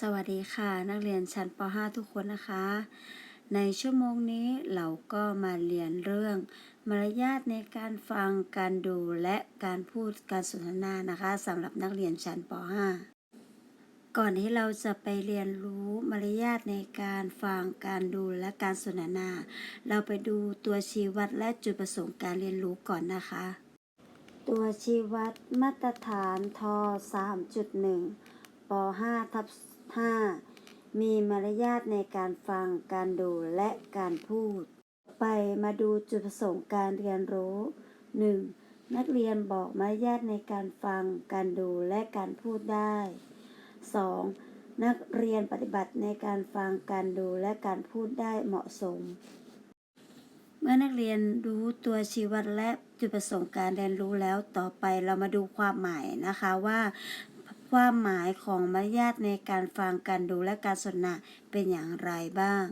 สวัสดีค่ะ นักเรียนชั้นป .5 ทุกคนนะคะ ในชั่วโมงนี้เราก็มาเรียนเรื่อง มารยาทในการฟังการดูและการพูดการสนทนานะคะสำหรับนักเรียนชั้นป .5 ก่อนที่เราจะไปเรียนรู้มารยาทในการฟังการดูและการสนทนา เราไปดูตัวชี้วัดและจุดประสงค์การเรียนรู้ก่อนนะคะ ตัวชี้วัดมาตรฐานท 3.1 ป .5 ทับ 5 มีมารยาทในการฟัง การดูและการพูด ไปมาดูจุดประสงค์การเรียนรู้ 1. นักเรียนบอกมารยาทในการฟัง การดูและการพูดได้ 2. นักเรียนปฏิบัติในการฟัง การดูและการพูดได้เหมาะสม เมื่อนักเรียนรู้ตัวชีวัดและจุดประสงค์การเรียนรู้แล้วต่อไปเรามาดูความหมายนะคะว่า ความหมายของมารยาทในการฟังการดูและการสนทนาเป็นอย่างไรบ้าง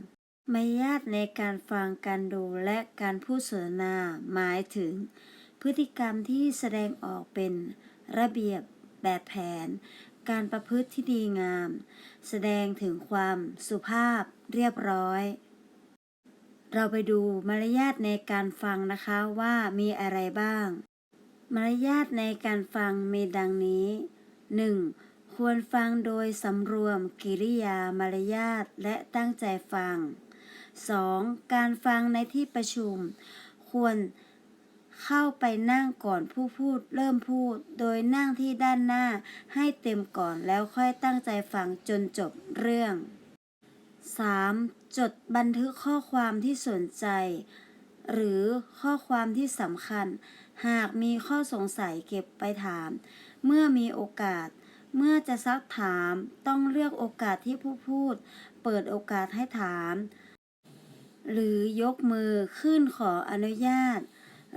มารยาทในการฟังการดูและการพูดสนทนาหมายถึง พฤติกรรมที่แสดงออกเป็นระเบียบแบบแผน การประพฤติที่ดีงาม แสดงถึงความสุภาพเรียบร้อย เราไปดูมารยาทในการฟังนะคะว่ามีอะไรบ้าง มารยาทในการฟังมีดังนี้ 1. ควรฟังโดยสำรวมกิริยามารยาทและตั้งใจฟัง 2. การฟังในที่ประชุม ควรเข้าไปนั่งก่อนผู้พูดเริ่มพูด โดยนั่งที่ด้านหน้าให้เต็มก่อนแล้วค่อยตั้งใจฟังจนจบเรื่อง 3. จดบันทึกข้อความที่สนใจ หรือข้อความที่สำคัญ หากมีข้อสงสัยเก็บไปถาม เมื่อมีโอกาส เมื่อจะซักถามต้องเลือกโอกาสที่ผู้พูด เปิดโอกาสให้ถาม หรือยกมือขึ้นขออนุญาต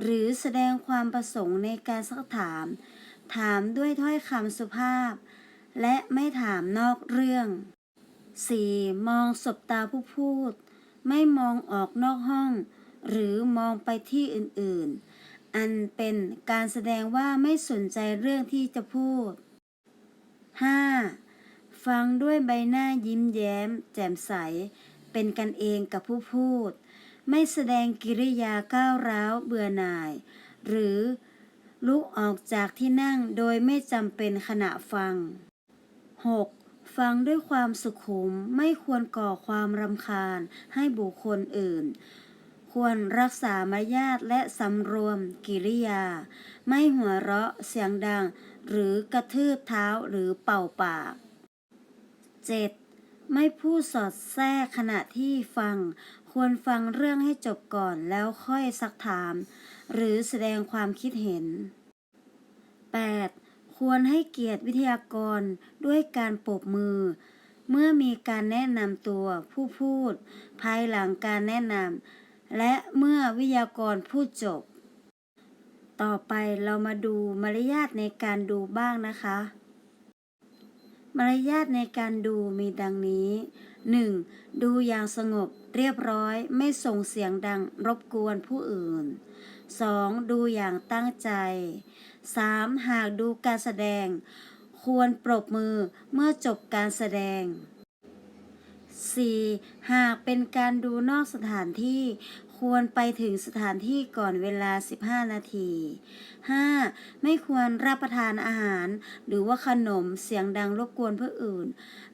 หรือแสดงความประสงค์ในการซักถาม ถามด้วยถ้อยคำสุภาพ และไม่ถามนอกเรื่อง 4. มองสบตาผู้พูด ไม่มองออกนอกห้อง หรือมองไปที่อื่นๆ อันเป็นการแสดงว่าไม่สนใจเรื่องที่จะพูด 5. ฟังด้วยใบหน้ายิ้มแย้ม แจ่มใส เป็นกันเองกับผู้พูด ไม่แสดงกิริยาก้าวร้าวเบื่อหน่าย หรือลุกออกจากที่นั่งโดยไม่จำเป็นขณะฟัง 6. ฟังด้วยความสุขุมไม่ควรก่อความรำคาญให้บุคคลอื่น ควรรักษามารยาทและสำรวมกิริยา ไม่หัวเราะเสียงดัง หรือกระทืบเท้าหรือเป่าปาก 7. ไม่พูดสอดแทรกขณะที่ฟัง ควรฟังเรื่องให้จบก่อนแล้วค่อยซักถาม หรือแสดงความคิดเห็น 8. ควรให้เกียรติวิทยากรด้วยการปรบมือเมื่อมีการแนะนำตัวผู้พูด ภายหลังการแนะนำ และเมื่อวิทยากรพูดจบ ต่อไปเรามาดูมารยาทในการดูบ้างนะคะ มารยาทในการดูมีดังนี้ 1. ดูอย่างสงบเรียบร้อยไม่ส่งเสียงดังรบกวนผู้อื่น 2. ดูอย่างตั้งใจ 3. หากดูการแสดง ควรปรบมือเมื่อจบการแสดง 4. หากเป็นการดูนอกสถานที่ควรไปถึงสถานที่ก่อนเวลา 15 นาที 5. ไม่ควรรับประทานอาหาร หรือว่าขนมเสียงดังรบกวนผู้อื่น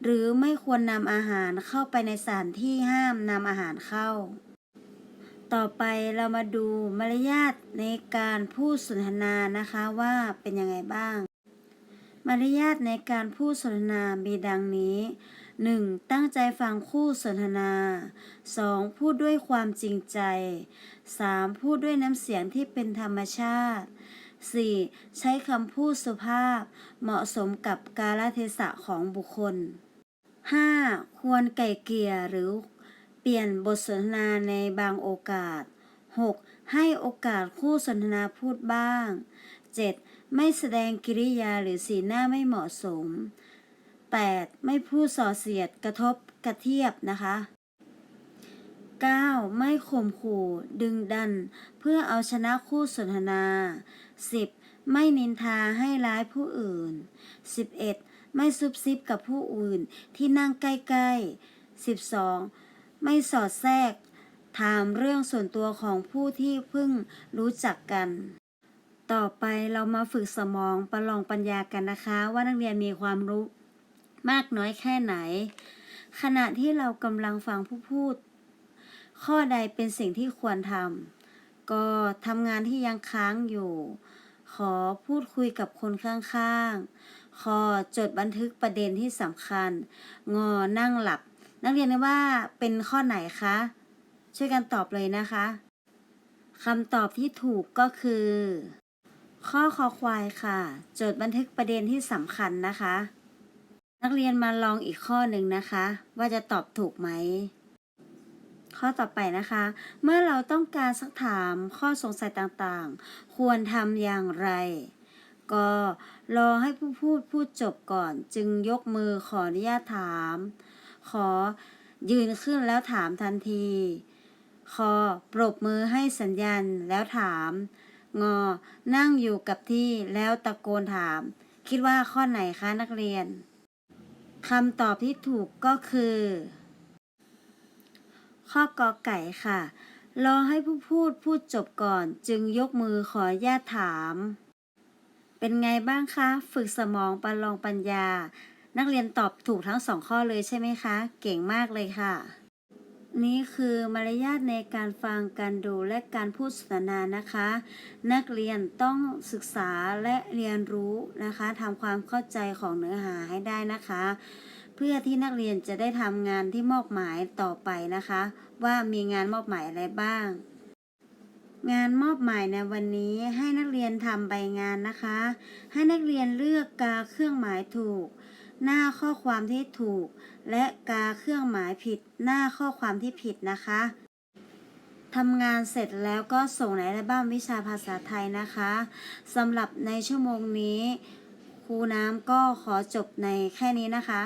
หรือไม่ควรนำอาหารเข้าไปในสถานที่ห้ามนำอาหารเข้า ต่อไปเรามาดูมารยาทในการพูดสนทนานะคะว่าเป็นยังไงบ้าง มารยาทในการพูดสนทนามีดังนี้ 1. ตั้งใจฟังคู่สนทนา 2. พูดด้วยความจริงใจ 3. พูดด้วยน้ำเสียงที่เป็นธรรมชาติ 4. ใช้คำพูดสุภาพ เหมาะสมกับกาลเทศะของบุคคล 5. ควรไก่เกี่ยหรือเปลี่ยนบทสนทนาในบางโอกาส 6. ให้โอกาสคู่สนทนาพูดบ้าง 7. ไม่แสดงกิริยาหรือสีหน้าไม่เหมาะสม 8. ไม่พูดส่อเสียดกระทบกระเทียบนะคะ 9. ไม่ข่มขู่ดึงดัน เพื่อเอาชนะคู่สนทนา 10. ไม่นินทาให้ร้ายผู้อื่น 11. ไม่ซุบซิบกับผู้อื่นที่นั่งใกล้ๆ 12. ไม่สอดแทรก ถามเรื่องส่วนตัวของผู้ที่เพิ่งรู้จักกัน ต่อไปเรามาฝึกสมองประลองปัญญากันนะคะ ว่านักเรียนมีความรู้ มากน้อยแค่ไหน ขณะที่เรากำลังฟังผู้พูด ข้อใดเป็นสิ่งที่ควรทำก็ทำงานที่ยังค้างอยู่ ขอพูดคุยกับคนข้างๆ ขอจดบันทึกประเด็นที่สำคัญ งอนั่งหลับ นักเรียนว่าเป็นข้อไหนคะ ช่วยกันตอบเลยนะคะคำตอบที่ถูกก็คือ ข้อคอควายค่ะ จดบันทึกประเด็นที่สำคัญนะคะ นักเรียนมาลองอีกข้อหนึ่งนะคะ ว่าจะตอบถูกไหม ข้อต่อไปนะคะ เมื่อเราต้องการสักถามข้อสงสัยต่างๆ ควรทำอย่างไร ก็รอให้ผู้พูดพูดจบก่อน จึงยกมือขออนุญาตถาม ขอยืนขึ้นแล้วถามทันที คอปรบมือให้สัญญาณแล้วถาม งอ นั่งอยู่กับที่แล้วตะโกนถาม คิดว่าข้อไหนคะนักเรียน คำตอบที่ถูกก็คือ ข้อกอไก่ค่ะ รอให้ผู้พูดพูดจบก่อน จึงยกมือขอญาตถาม เป็นไงบ้างคะ ฝึกสมองประลองปัญญา นักเรียนตอบถูกทั้งสองข้อเลยใช่ไหมคะ เก่งมากเลยค่ะ นี่คือมารยาทในการฟังการดูและการพูดสนทนานะคะ นักเรียนต้องศึกษาและเรียนรู้นะคะทำความเข้าใจของเนื้อหาให้ได้นะคะ เพื่อที่นักเรียนจะได้ทำงานที่มอบหมายต่อไปนะคะ ว่ามีงานมอบหมายอะไรบ้าง งานมอบหมายในวันนี้ให้นักเรียนทำใบงานนะคะ ให้นักเรียนเลือกกาเครื่องหมายถูก หน้าข้อความที่ถูก และกาเครื่องหมายผิด หน้าข้อความที่ผิดนะคะทำงานเสร็จแล้วก็ส่งในระบั้มวิชาภาษาไทยนะคะสำหรับในชั่วโมงนี้ครูน้ำก็ขอจบในแค่นี้นะคะ